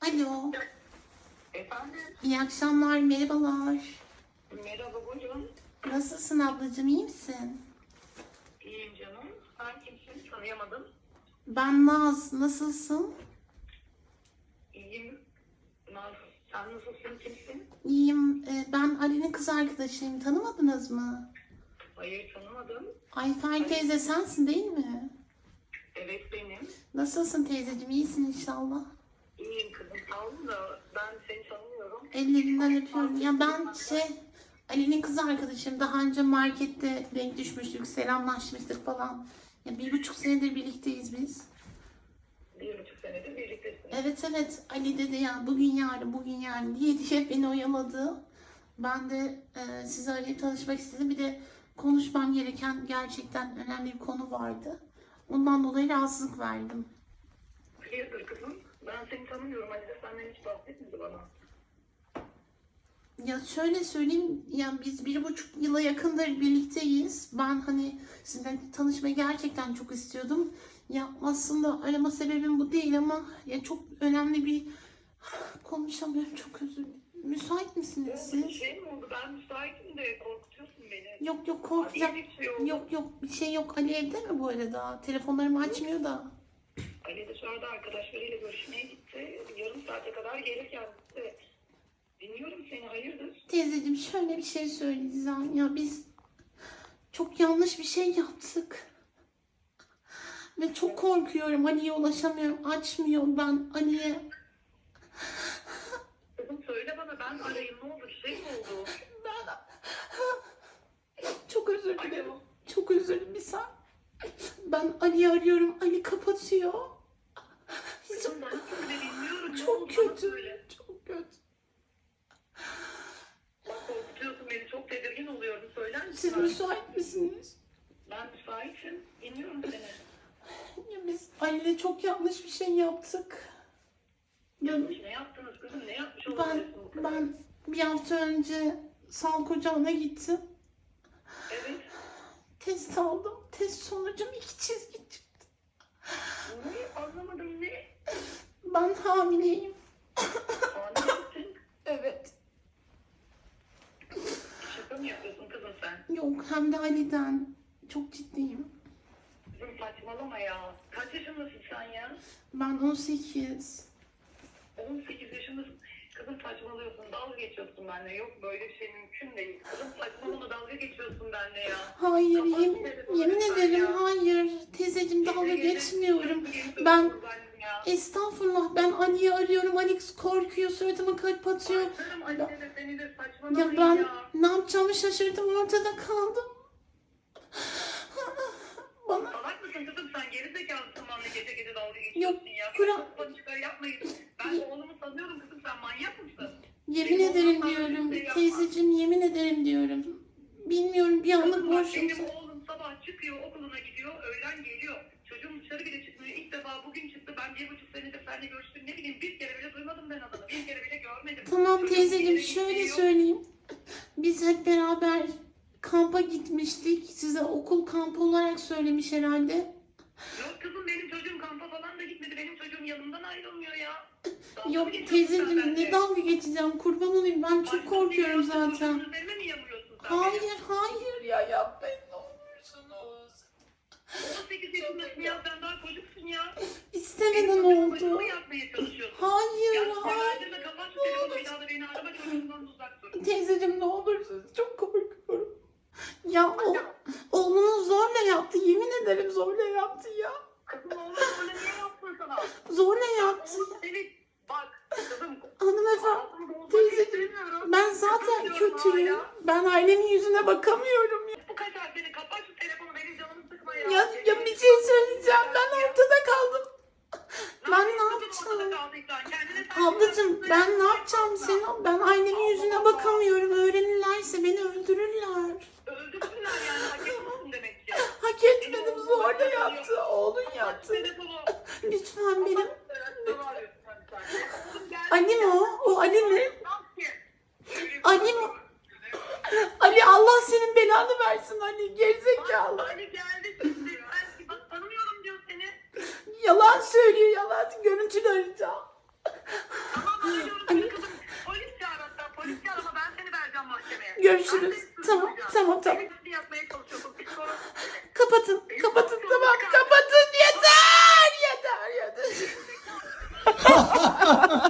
Alo. Efendim, İyi akşamlar, merhabalar. merhaba buyurun. Nasılsın ablacığım, iyi misin? İyiyim canım. Sen kimsin? Tanıyamadım. Ben Naz, nasılsın? İyiyim. Naz, sen nasılsın? Kimsin? İyiyim. Ee, ben Ali'nin kız arkadaşıyım. Tanımadınız mı? Hayır tanımadım. Ayfer teyze sensin değil mi? Evet benim. Nasılsın teyzeciğim, iyisin inşallah. İyiyim kızım olun da ben seni tanımıyorum. Ellerinden öpüyorum. Ya ben şey, Ali'nin kız arkadaşıyım. Daha önce markette denk düşmüştük, selamlaşmıştık falan. Ya bir buçuk senedir birlikteyiz biz. Bir buçuk senedir birliktesin. Evet evet Ali dedi ya bugün yarın bugün yarın diye diye beni oyaladı. Ben de e, size arayıp tanışmak istedim. Bir de konuşmam gereken gerçekten önemli bir konu vardı. Ondan dolayı rahatsızlık verdim. Hayırdır kızım? Ben seni tanımıyorum. Ali de senden hiç bahsetmedi bana. Ya şöyle söyleyeyim ya biz bir buçuk yıla yakındır birlikteyiz. Ben hani sizinle tanışmayı gerçekten çok istiyordum. Ya aslında arama sebebim bu değil ama ya çok önemli bir konuşamıyorum çok özür dilerim. Müsait misiniz Bir siz? şey mi oldu? Ben müsaitim de korkutuyorsun beni. Yok yok korkacak. bir şey. Yok yok bir şey yok. Ali evde mi bu arada? Telefonlarımı açmıyor da. Ali dışarıda arkadaşlarıyla görüşmeye gitti. Yarım saate kadar gelir kendisi. Dinliyorum seni hayırdır? Teyzeciğim şöyle bir şey söyleyeceğim. Ya biz çok yanlış bir şey yaptık. Ve çok korkuyorum. Ali'ye ulaşamıyorum. Açmıyor. Ben Ali'ye... Kızım söyle bana ben arayayım ne olur şey mi oldu? Ben... Çok özür dilerim. Alo. Çok özür dilerim. Bir saniye. Ben Ali'yi arıyorum. Ali kapatıyor. Kızım bana söyle bilmiyorum. ne Çok kötü. söyle. Çok kötü. Bak korkutuyorsun beni çok tedirgin oluyorum. Söyler misin? Siz müsait misiniz? Ben müsaitim. Dinliyorum seni. Ya biz Ali'yle çok yanlış bir şey yaptık. Ya ne yaptınız kızım? Ne yapmış ben olabilirsin bu kadar? ben bir hafta önce sağlık ocağına gittim. Evet. Test aldım. Test sonucum iki çizgi çıktı. Ne? Anlamadım ne? Ben hamileyim. Evet. Şaka mı yapıyorsun kızım sen? Yok hem de Ali'den. Çok ciddiyim. Kızım saçmalama ya. Kaç yaşındasın sen ya? Ben 18. 18 yaşındasın. Kızım saçmalıyorsun. Dalga geçiyorsun benimle. Yok böyle bir şey mümkün değil. Kızım saçmalama dalga geçiyorsun benimle ya. Hayır Kapat yemin, ederim ya. hayır. Teyzeciğim dalga gece geçmiyorum. Ben. Estağfurullah ben Ali'yi arıyorum. Ali korkuyor de seni de saçmalamayın Ya ben ya. ne yapacağımı şaşırdım ortada kaldım. Bana Salak mısın kızım sen? Geri zekalısın benimle gece gece dalga geçiyorsun ya. Kur'an- yapmayın. Ben oğlumu sanıyorum kızım sen manyak mısın? yemin Benim ederim diyorum. şey. Teyzeciğim yemin ederim diyorum. Bilmiyorum bir anlık boşum. benim oğlum sabah çıkıyor okuluna gidiyor öğlen geliyor. Dışarı bile çıkmıyor. İlk defa bugün çıktı. Ben bir buçuk senedir seninle görüştüm. Ne bileyim bir kere bile duymadım ben adını. Bir kere bile görmedim. Tamam teyzeciğim şöyle yok. söyleyeyim. Biz hep beraber kampa gitmiştik. Size okul kampı olarak söylemiş herhalde. Yok kızım benim çocuğum kampa falan da gitmedi. Benim çocuğum yanımdan ayrılmıyor ya. Dalga Yok teyzeciğim ne dalga geçeceğim kurban olayım ben çok korkuyorum zaten. çocuğun üzerine mi yamıyorsun sen Hayır benim? hayır ya yapmayın ne olursunuz. 18 yaşındasın ya sen daha çocuksun ya. İstemeden oldu. yapmaya çalışıyorsun. Hayır Ya hayır. sen kapat şu telefonu bir daha da beni arama çocuğumdan uzak dur. Teyzeciğim ne olursunuz çok korkuyorum. Ya o, oğlunuz zorla yaptı yemin ederim zorla yaptı ya. Kızım oğlum öyle niye yaptın sana? Zorla yaptı. Oğlum seni bak kızım. Hanımefendi teyzeciğim ben zaten kötüyüm. Ben ailemin yüzüne bakamıyorum Ali mi o? O Ali mi? Ali mi? Ali Allah senin belanı versin Ali gerizekalı. Ali geldi. Ben bak diyor seni. Yalan söylüyor yalan. Görüntülü arayacağım. Tamam arıyorum. Polis çağır hatta polis çağır ama ben seni vereceğim mahkemeye. Görüşürüz. Tamam tamam tamam. Seni yapmaya çalışıyorsun. Biz sonra Kapatın kapatın tamam kapatın yeter yeter yeter.